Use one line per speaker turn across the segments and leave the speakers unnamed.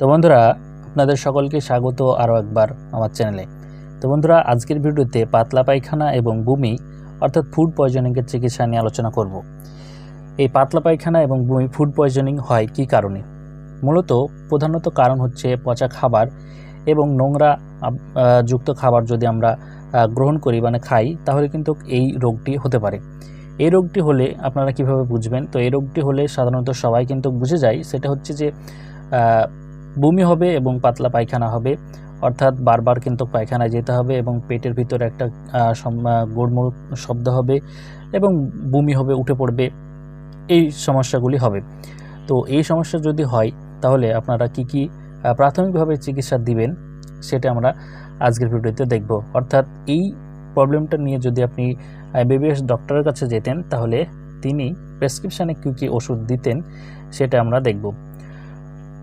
তো বন্ধুরা, আপনাদের সকলকে স্বাগত আরও একবার আমার চ্যানেলে। তো বন্ধুরা, আজকের ভিডিওতে পাতলা পায়খানা এবং বমি, অর্থাৎ ফুড পয়জনিংয়ের চিকিৎসা নিয়ে আলোচনা করব। এই পাতলা পায়খানা এবং বমি ফুড পয়জনিং হয় কী কারণে? মূলত প্রধানত কারণ হচ্ছে পচা খাবার এবং নোংরা যুক্ত খাবার যদি আমরা গ্রহণ করি মানে খাই, তাহলে কিন্তু এই রোগটি হতে পারে। এই রোগটি হলে আপনারা কীভাবে বুঝবেন? তো এই রোগটি হলে সাধারণত সবাই কিন্তু বুঝে যায়। সেটা হচ্ছে যে বমি হবে এবং পাতলা পায়খানা হবে। অর্থাৎ বারবার কিন্তু পায়খানায় যেতে হবে এবং পেটের ভিতরে একটা গোড়মোড় শব্দ হবে এবং বমি হবে, উঠে পড়বে। এই সমস্যাগুলি হবে। তো এই সমস্যা যদি হয়, তাহলে আপনারা কি কি প্রাথমিকভাবে চিকিৎসা দিবেন সেটা আমরা আজকের ভিডিওতে দেখব। অর্থাৎ এই প্রবলেমটা নিয়ে যদি আপনি বিবিএস ডক্টরের কাছে যেতেন, তাহলে তিনি প্রেসক্রিপশানে কী কী ওষুধ দিতেন সেটা আমরা দেখব।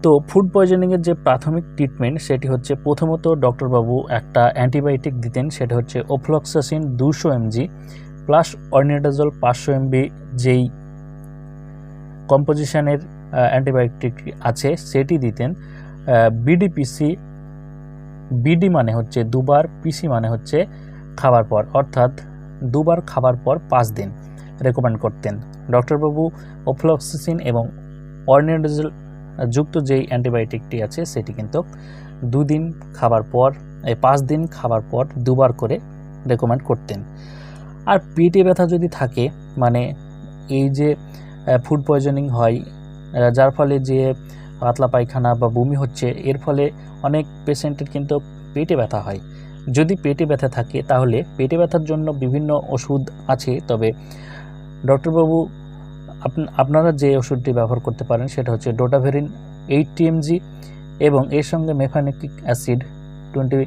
তো ফুড পয়জনিংয়ের যে প্রাথমিক ট্রিটমেন্ট সেটি হচ্ছে প্রথমত ডক্টরবাবু একটা অ্যান্টিবায়োটিক দিতেন, সেটা হচ্ছে ওফ্লক্সাসিন দুশো এমজি প্লাস অর্নিডাজল পাঁচশো এমবি যেই কম্পোজিশনের অ্যান্টিবায়োটিক আছে সেটি দিতেন। বিডিপিসি বিডি মানে হচ্ছে দুবার পিসি মানে হচ্ছে খাবার পর, অর্থাৎ দুবার খাবার পর পাঁচ দিন রেকমেন্ড করতেন। ডক্টরবাবু ওফ্লক্সিসিন এবং অর্নিডাজল যুক্ত যেই অ্যান্টিবায়োটিকটি আছে, সেটি কিন্তু দুদিন খাবার পর, এই পাঁচ দিন খাবার পর দুবার করে রেকমেন্ড করতেন। আর পেটে ব্যথা যদি থাকে মানে এই যে ফুড পয়জনিং হয় যার ফলে যে পাতলা পায়খানা বা বমি হচ্ছে, এর ফলে অনেক পেশেন্টের কিন্তু পেটে ব্যথা হয়। যদি পেটে ব্যথা থাকে, তাহলে পেটে ব্যথার জন্য বিভিন্ন ওষুধ আছে, তবে ডক্টরবাবু আপনারা যে ওষুধটি ব্যবহার করতে পারেন সেটা হচ্ছে ডোটাভেরিন, এইট টিএমজি এবং এর সঙ্গে মেফানিকিক অ্যাসিড টোয়েন্টি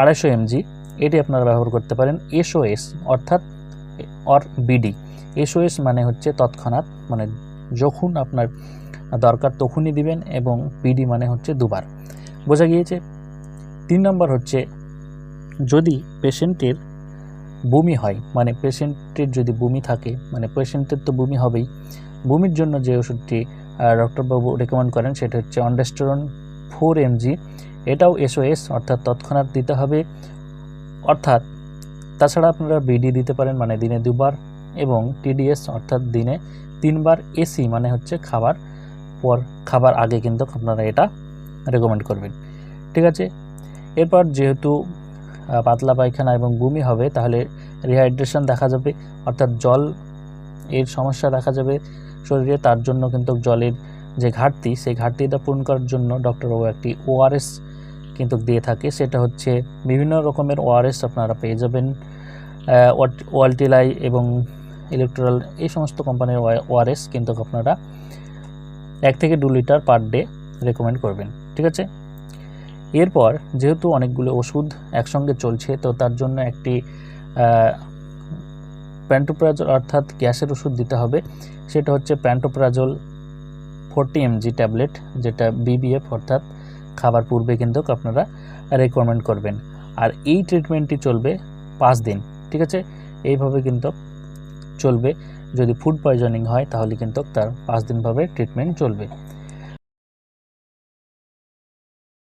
আড়াইশো এমজি এটি আপনারা ব্যবহার করতে পারেন। এসওএস অর্থাৎ অর বিডি। এসওএস মানে হচ্ছে তৎক্ষণাৎ মানে যখন আপনার দরকার তখনই দিবেন এবং বিডি মানে হচ্ছে দুবার। বোঝা গিয়েছে? তিন নম্বর হচ্ছে যদি পেশেন্টের বমি হয় মানে পেশেন্টের যদি বমি থাকে মানে পেশেন্টের তো বমি হবেই, বমির জন্য যে ওষুধটি ডক্টরবাবু রেকমেন্ড করেন সেটা হচ্ছে অন্ডেস্টোরন ফোর এমজি এটাও এসওএস অর্থাৎ তৎক্ষণাৎ দিতে হবে। অর্থাৎ, তাছাড়া আপনারা বিডি দিতে পারেন মানে দিনে দুবার, এবং টিডিএস অর্থাৎ দিনে তিনবার এসি মানে হচ্ছে খাবার পর, খাবার আগে কিন্তু আপনারা এটা রেকমেন্ড করবেন। ঠিক আছে? এরপর যেহেতু পাতলা পায়খানা এবং বমি হবে, তাহলে রিহাইড্রেশন দেখা যাবে, অর্থাৎ জল এর সমস্যা দেখা যাবে শরীরে, তার জন্য কিন্তু জলের যে ঘাটতি, সেই ঘাটতিটা পূরণ করার জন্য ডক্টরবাবু একটি ওআরএস কিন্তু দিয়ে থাকে, সেটা হচ্ছে বিভিন্ন রকমের ওআরএস আপনারা পেয়ে যাবেন ওয়ালটিলাই এবং ইলেকট্রাল এই সমস্ত কোম্পানির ওআরএস কিন্তু আপনারা এক থেকে দু লিটার পার ডে রেকমেন্ড করবেন, ঠিক আছে? এরপর যেহেতু অনেকগুলো ওষুধ একসঙ্গে চলছে, তো তার জন্য একটি প্যান্টোপ্রাজল অর্থাৎ গ্যাসের ওষুধ দিতে হবে। সেটা হচ্ছে প্যান্টোপ্রাজল ফোরটি এমজি ট্যাবলেট যেটা বিবিএফ অর্থাৎ খাবার পূর্বে কিন্তু আপনারা রেকমেন্ড করবেন। আর এই ট্রিটমেন্টটি চলবে পাঁচ দিন, ঠিক আছে? এইভাবে কিন্তু চলবে। যদি ফুড পয়জনিং হয়, তাহলে কিন্তু তার পাঁচ দিনভাবে ট্রিটমেন্ট চলবে।